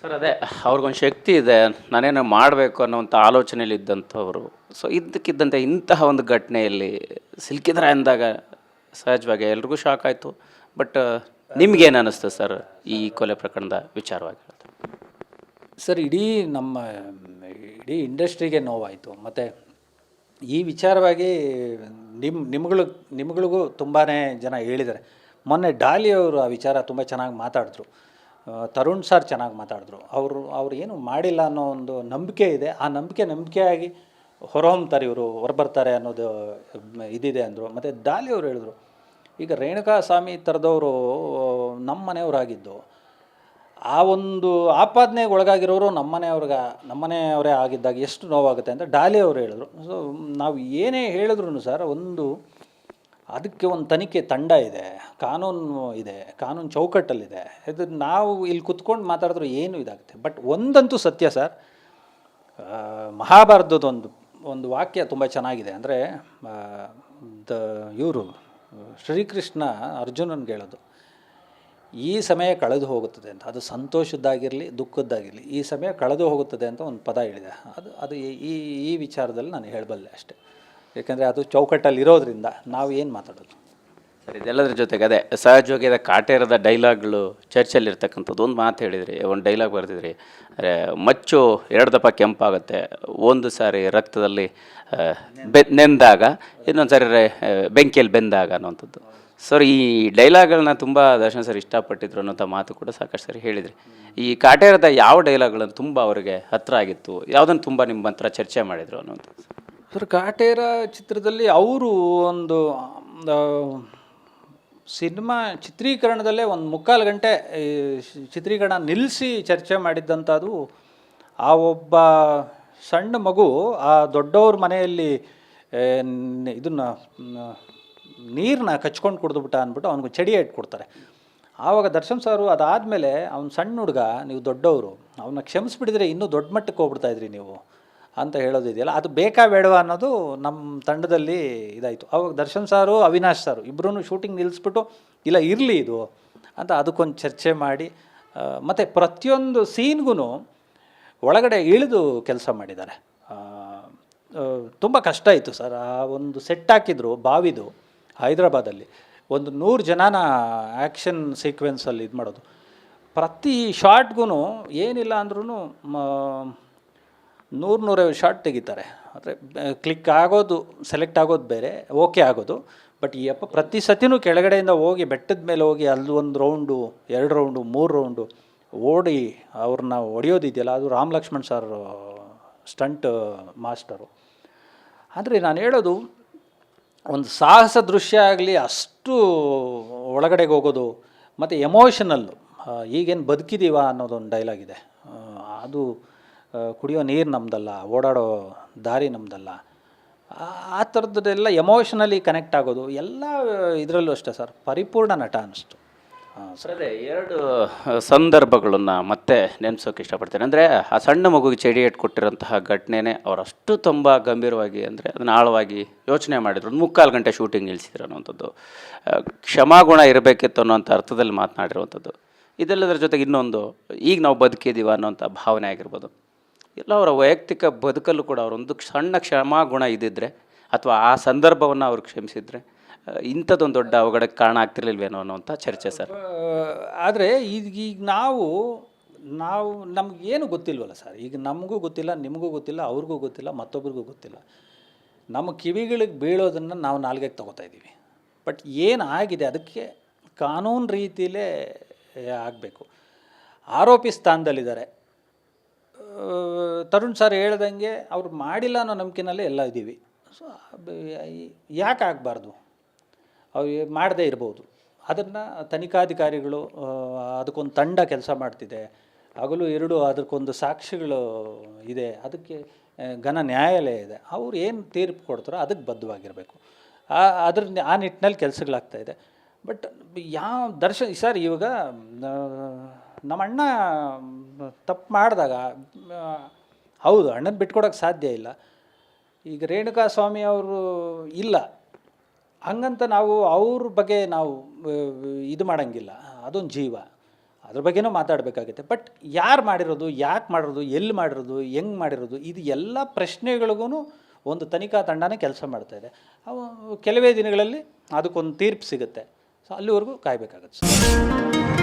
Sir, ಅದೇ, ಅವ್ರಿಗೊಂದು ಶಕ್ತಿ ಇದೆ, ನಾನೇನು ಮಾಡಬೇಕು ಅನ್ನೋವಂಥ ಆಲೋಚನೆಯಲ್ಲಿ ಇದ್ದಂಥವ್ರು. ಸೊ ಇದ್ದಕ್ಕಿದ್ದಂತೆ ಇಂತಹ ಒಂದು ಘಟನೆಯಲ್ಲಿ ಸಿಲುಕಿದ್ರೆ ಅಂದಾಗ ಸಹಜವಾಗಿ ಎಲ್ರಿಗೂ ಶಾಕ್ ಆಯಿತು. ಬಟ್ ನಿಮ್ಗೇನು ಅನ್ನಿಸ್ತು ಸರ್ ಈ ಕೊಲೆ ಪ್ರಕರಣದ ವಿಚಾರವಾಗಿ ಸರ್, ಇಡೀ ನಮ್ಮ, ಇಡೀ ಇಂಡಸ್ಟ್ರಿಗೆ ನೋವಾಯಿತು. ಮತ್ತು ಈ ವಿಚಾರವಾಗಿ ನಿಮ್ಮ ನಿಮ್ಗಳು, ನಿಮ್ಗಳಿಗೂ ತುಂಬಾ ಜನ ಹೇಳಿದ್ದಾರೆ. ಮೊನ್ನೆ ಡಾಲಿ ಅವರು ಆ ವಿಚಾರ ತುಂಬ ಚೆನ್ನಾಗಿ ಮಾತಾಡಿದ್ರು. ತರುಣ್ ಸರ್ ಚೆನ್ನಾಗಿ ಮಾತಾಡಿದ್ರು. ಅವರು, ಅವ್ರು ಏನು ಮಾಡಿಲ್ಲ ಅನ್ನೋ ಒಂದು ನಂಬಿಕೆ ಇದೆ. ಆ ನಂಬಿಕೆ ನಂಬಿಕೆಯಾಗಿ ಹೊರಹೊಮ್ತಾರೆ ಇವರು, ಹೊರಬರ್ತಾರೆ ಅನ್ನೋದು ಇದಿದೆ ಅಂದರು. ಮತ್ತು ದಾಲಿ ಅವರು ಹೇಳಿದ್ರು, ಈಗ ರೇಣುಕಾ ಸ್ವಾಮಿ ಥರದವರು ನಮ್ಮ ಮನೆಯವರಾಗಿದ್ದು. ಆ ಒಂದು ಆಪಾದನೆಗೆ ಒಳಗಾಗಿರೋರು ನಮ್ಮನೆಯವ್ರಿಗೆ ನಮ್ಮನೆಯವರೇ ಆಗಿದ್ದಾಗ ಎಷ್ಟು ನೋವಾಗುತ್ತೆ ಅಂತ ಡಾಲಿ ಅವರು ಹೇಳಿದ್ರು. ಸೊ ನಾವು ಏನೇ ಹೇಳಿದ್ರು ಸರ್, ಒಂದು ಅದಕ್ಕೆ ಒಂದು ತನಿಖೆ ತಂಡ ಇದೆ, ಕಾನೂನು ಇದೆ, ಕಾನೂನು ಚೌಕಟ್ಟಲ್ಲಿದೆ. ಇದು ನಾವು ಇಲ್ಲಿ ಕುತ್ಕೊಂಡು ಮಾತಾಡಿದ್ರು ಏನು ಇದಾಗುತ್ತೆ. ಬಟ್ ಒಂದಂತೂ ಸತ್ಯ ಸರ್ ಮಹಾಭಾರತದೊಂದು, ಒಂದು ವಾಕ್ಯ ತುಂಬ ಚೆನ್ನಾಗಿದೆ. ಅಂದರೆ ದ, ಇವರು, ಶ್ರೀಕೃಷ್ಣ ಅರ್ಜುನನ್ಗೆ ಹೇಳೋದು, ಈ ಸಮಯ ಕಳೆದು ಹೋಗುತ್ತದೆ ಅಂತ. ಅದು ಸಂತೋಷದ್ದಾಗಿರಲಿ, ದುಃಖದ್ದಾಗಿರಲಿ, ಈ ಸಮಯ ಕಳೆದು ಹೋಗುತ್ತದೆ ಅಂತ ಒಂದು ಪದ ಹೇಳಿದೆ. ಅದು ಅದು ಈ ಈ ವಿಚಾರದಲ್ಲಿ ನಾನು ಹೇಳಬಲ್ಲೆ ಅಷ್ಟೇ. ಯಾಕೆಂದರೆ ಅದು ಚೌಕಟ್ಟಲ್ಲಿ ಇರೋದ್ರಿಂದ ನಾವು ಏನು ಮಾತಾಡೋದು? ಸರ್, ಇದೆಲ್ಲದ್ರ ಜೊತೆಗೆ ಅದೇ ಸಹಜವಾಗಿ ಅದೇ ಕಾಟೇರದ ಡೈಲಾಗ್ಗಳು ಚರ್ಚಲ್ಲಿರ್ತಕ್ಕಂಥದ್ದು ಒಂದು ಮಾತು ಹೇಳಿದ್ರಿ, ಒಂದು ಡೈಲಾಗ್ ಬರೆದಿದ್ರಿ. ಅಂದರೆ ಮಚ್ಚು ಎರಡು ದಪ್ಪ ಕೆಂಪಾಗುತ್ತೆ, ಒಂದು ಸಾರಿ ರಕ್ತದಲ್ಲಿ ಬೆ, ನೆಂದಾಗ, ಇನ್ನೊಂದು ಸಾರಿ ಬೆಂಕಿಯಲ್ಲಿ ಬೆಂದಾಗ ಅನ್ನುವಂಥದ್ದು. ಸರ್, ಈ ಡೈಲಾಗ್ಗಳನ್ನ ತುಂಬ ದರ್ಶನ್ ಸರ್ ಇಷ್ಟಪಟ್ಟಿದ್ರು ಅನ್ನೋಂಥ ಮಾತು ಕೂಡ ಸಾಕಷ್ಟು ಸರಿ ಹೇಳಿದ್ರಿ. ಈ ಕಾಟೇರದ ಯಾವ ಡೈಲಾಗ್ಗಳನ್ನು ತುಂಬ ಅವರಿಗೆ ಹತ್ರ ಆಗಿತ್ತು, ಯಾವುದನ್ನು ತುಂಬ ನಿಮ್ಮ ಹತ್ರ ಚರ್ಚೆ ಮಾಡಿದರು ಅನ್ನುವಂಥದ್ದು. ಸರ್, ಕಾಟೇರ ಚಿತ್ರದಲ್ಲಿ ಅವರು ಒಂದು ಸಿನಿಮಾ ಚಿತ್ರೀಕರಣದಲ್ಲೇ ಒಂದು ಮುಕ್ಕಾಲು ಗಂಟೆ ಚಿತ್ರೀಕರಣ ನಿಲ್ಲಿಸಿ ಚರ್ಚೆ ಮಾಡಿದ್ದಂಥದ್ದು ಆ ಒಬ್ಬ ಸಣ್ಣ ಮಗು, ಆ ದೊಡ್ಡವ್ರ ಮನೆಯಲ್ಲಿ ಇದನ್ನು ನೀರನ್ನ ಕಚ್ಕೊಂಡು ಕುಡಿದ್ಬಿಟ್ಟ ಅಂದ್ಬಿಟ್ಟು ಅವ್ನಿಗೆ ಚಡಿ ಇಟ್ಕೊಡ್ತಾರೆ ಆವಾಗ ದರ್ಶನ್ ಸಾರು ಅದಾದಮೇಲೆ ಅವ್ನು ಸಣ್ಣ ಹುಡುಗ, ನೀವು ದೊಡ್ಡವರು ಅವನ್ನ ಕ್ಷಮಿಸ್ಬಿಡಿದ್ರೆ ಇನ್ನೂ ದೊಡ್ಡ ಮಟ್ಟಕ್ಕೆ ಹೋಗ್ಬಿಡ್ತಾ ಇದ್ರಿ ನೀವು. ಅಂತ ಹೇಳೋದಿದೆಯಲ್ಲ ಅದು ಬೇಕಾ ಬೇಡವಾ ಅನ್ನೋದು ನಮ್ಮ ತಂಡದಲ್ಲಿ ಇದಾಯಿತು. ಅವಾಗ ದರ್ಶನ್ ಸಾರು, ಅವಿನಾಶ್ ಸಾರು ಇಬ್ಬರೂ ಶೂಟಿಂಗ್ ನಿಲ್ಲಿಸ್ಬಿಟ್ಟು ಇಲ್ಲ ಇರಲಿ ಇದು ಅಂತ ಅದಕ್ಕೊಂದು ಚರ್ಚೆ ಮಾಡಿ ಮತ್ತು ಪ್ರತಿಯೊಂದು ಸೀನ್ಗೂ ಒಳಗಡೆ ಇಳಿದು ಕೆಲಸ ಮಾಡಿದ್ದಾರೆ. ತುಂಬ ಕಷ್ಟ ಇತ್ತು ಸರ್. ಆ ಒಂದು ಸೆಟ್ ಹಾಕಿದ್ರು ಬಾವಿದು ಹೈದ್ರಾಬಾದಲ್ಲಿ. ಒಂದು ನೂರು ಜನನ ಆ್ಯಕ್ಷನ್ ಸೀಕ್ವೆನ್ಸಲ್ಲಿ ಇದು ಮಾಡೋದು ಪ್ರತಿ ಶಾರ್ಟ್ಗೂ ಏನಿಲ್ಲ ಅಂದ್ರೂ ನೂರು ನೂರೈವತ್ತು ಶಾರ್ಟ್ ತೆಗಿತಾರೆ. ಅಂದರೆ ಕ್ಲಿಕ್ ಆಗೋದು ಸೆಲೆಕ್ಟ್ ಆಗೋದು ಬೇರೆ ಓಕೆ ಆಗೋದು. ಬಟ್ ಈ ಅಪ್ಪ ಪ್ರತಿ ಸತಿನೂ ಕೆಳಗಡೆಯಿಂದ ಹೋಗಿ, ಬೆಟ್ಟದ ಮೇಲೆ ಹೋಗಿ, ಅಲ್ಲಿ ಒಂದು ರೌಂಡು ಎರಡು ರೌಂಡು ಮೂರು ರೌಂಡು ಓಡಿ ಅವ್ರನ್ನ ಹೊಡೆಯೋದಿದೆಯಲ್ಲ, ಅದು Ram Lakshman sir stunt master ಆದರೆ ನಾನು ಹೇಳೋದು, ಒಂದು ಸಾಹಸ ದೃಶ್ಯ ಆಗಲಿ, ಅಷ್ಟು ಒಳಗಡೆಗೆ ಹೋಗೋದು, ಮತ್ತು ಎಮೋಷನಲ್ಲು ಈಗೇನು ಬದುಕಿದೀವ ಅನ್ನೋದೊಂದು ಡೈಲಾಗಿದೆ ಅದು ಕುಡಿಯೋ ನೀರು ನಮ್ಮದಲ್ಲ ಓಡಾಡೋ ದಾರಿ ನಮ್ಮದಲ್ಲ ಆ ಥರದ್ದೆಲ್ಲ ಎಮೋಷನಲಿ ಕನೆಕ್ಟ್ ಆಗೋದು, ಎಲ್ಲ ಇದರಲ್ಲೂ ಅಷ್ಟೇ ಸರ್, ಪರಿಪೂರ್ಣ ನಟ ಅನ್ನಿಸ್ತು. ಸರ್, ಅದೇ ಎರಡು ಸಂದರ್ಭಗಳನ್ನು ಮತ್ತೆ ನೆನೆಸೋಕೆ ಇಷ್ಟಪಡ್ತೇನೆ. ಅಂದರೆ ಆ ಸಣ್ಣ ಮಗುಗೆ ಚಡಿ ಕೊಟ್ಟಿರೋಂತಹ ಘಟನೆನೇ ಅವರಷ್ಟು ತುಂಬ ಗಂಭೀರವಾಗಿ ಅಂದರೆ ಅದನ್ನು ಆಳವಾಗಿ ಯೋಚನೆ ಮಾಡಿದ್ರು. ಒಂದು ಮುಕ್ಕಾಲು ಗಂಟೆ ಶೂಟಿಂಗ್ ನಿಲ್ಲಿಸಿದ್ರು ಅನ್ನೋಂಥದ್ದು ಕ್ಷಮಾಗುಣ ಇರಬೇಕಿತ್ತು ಅನ್ನೋಂಥ ಅರ್ಥದಲ್ಲಿ ಮಾತನಾಡಿರುವಂಥದ್ದು. ಇದೆಲ್ಲದರ ಜೊತೆಗೆ ಇನ್ನೊಂದು, ಈಗ ನಾವು ಬದುಕಿದ್ದೀವ ಅನ್ನೋಂಥ ಭಾವನೆ ಆಗಿರ್ಬೋದು. ಎಲ್ಲ ಅವರ ವೈಯಕ್ತಿಕ ಬದುಕಲ್ಲೂ ಕೂಡ ಅವರೊಂದು ಸಣ್ಣ ಕ್ಷಮಾಗುಣ ಇದ್ದಿದ್ದರೆ ಅಥವಾ ಆ ಸಂದರ್ಭವನ್ನು ಅವ್ರು ಕ್ಷಮಿಸಿದರೆ ಇಂಥದ್ದೊಂದು ದೊಡ್ಡ ಅವಘಡಕ್ಕೆ ಕಾರಣ ಆಗ್ತಿರ್ಲಿಲ್ವೇನೋ ಅನ್ನೋಂಥ ಚರ್ಚೆ ಸರ್. ಆದರೆ ಈಗ ಈಗ ನಾವು ನಾವು ನಮಗೇನು ಗೊತ್ತಿಲ್ವಲ್ಲ ಸರ್. ಈಗ ನಮಗೂ ಗೊತ್ತಿಲ್ಲ, ನಿಮಗೂ ಗೊತ್ತಿಲ್ಲ, ಅವ್ರಿಗೂ ಗೊತ್ತಿಲ್ಲ, ಮತ್ತೊಬ್ರಿಗೂ ಗೊತ್ತಿಲ್ಲ. ನಮ್ಮ ಕಿವಿಗಳಿಗೆ ಬೀಳೋದನ್ನು ನಾವು ನಾಲ್ಗೆಗೆ ತೊಗೋತಾ ಇದ್ದೀವಿ. ಬಟ್ ಏನು ಆಗಿದೆ ಅದಕ್ಕೆ ಕಾನೂನು ರೀತಿಯಲ್ಲೇ ಆಗಬೇಕು. ಆರೋಪಿ ಸ್ಥಾನದಲ್ಲಿದ್ದಾರೆ. ತರುಣ್ ಸರ್ ಹೇಳ್ದಂಗೆ ಅವ್ರು ಮಾಡಿಲ್ಲ ಅನ್ನೋ ನಂಬಿಕೆನಲ್ಲೇ ಎಲ್ಲ ಇದ್ದೀವಿ. ಸೊ ಯಾಕೆ ಆಗಬಾರ್ದು? ಅವ್ರು ಮಾಡದೇ ಇರ್ಬೋದು. ಅದನ್ನು ತನಿಖಾಧಿಕಾರಿಗಳು ಅದಕ್ಕೊಂದು ತಂಡ ಕೆಲಸ ಮಾಡ್ತಿದೆ. ಹಗಲು ಎರಡು ಅದಕ್ಕೊಂದು ಸಾಕ್ಷಿಗಳು ಇದೆ. ಅದಕ್ಕೆ ಘನ ನ್ಯಾಯಾಲಯ ಇದೆ. ಅವ್ರು ಏನು ತೀರ್ಪು ಕೊಡ್ತಾರೋ ಅದಕ್ಕೆ ಬದ್ಧವಾಗಿರಬೇಕು. ಆ, ಅದ್ರ, ಆ ನಿಟ್ಟಿನಲ್ಲಿ ಕೆಲಸಗಳಾಗ್ತಾಯಿದೆ ಬಟ್, ಯಾವ ದರ್ಶನ್ ಸರ್ ಇವಾಗ ನಮ್ಮ ಅಣ್ಣ ತಪ್ಪು ಮಾಡಿದಾಗ ಹೌದು, ಅಣ್ಣನ ಬಿಟ್ಕೊಡೋಕ್ಕೆ ಸಾಧ್ಯ ಇಲ್ಲ. ಈಗ ರೇಣುಕಾ ಸ್ವಾಮಿ ಅವರು ಇಲ್ಲ. ಹಂಗಂತ ನಾವು ಅವ್ರ ಬಗ್ಗೆ ನಾವು ಇದು ಮಾಡೋಂಗಿಲ್ಲ. ಅದೊಂದು ಜೀವ. ಅದ್ರ ಬಗ್ಗೆನೂ ಮಾತಾಡಬೇಕಾಗುತ್ತೆ. ಬಟ್ ಯಾರು ಮಾಡಿರೋದು, ಯಾಕೆ ಮಾಡಿರೋದು, ಎಲ್ಲಿ ಮಾಡಿರೋದು, ಹೆಂಗೆ ಮಾಡಿರೋದು, ಇದು ಎಲ್ಲ ಪ್ರಶ್ನೆಗಳಿಗೂ ಒಂದು ತನಿಖಾ ತಂಡನೇ ಕೆಲಸ ಮಾಡ್ತಾ ಇದೆ. ಅವು ಕೆಲವೇ ದಿನಗಳಲ್ಲಿ ಅದಕ್ಕೊಂದು ತೀರ್ಪು ಸಿಗುತ್ತೆ. ಸೊ ಅಲ್ಲಿವರೆಗೂ ಕಾಯಬೇಕಾಗುತ್ತೆ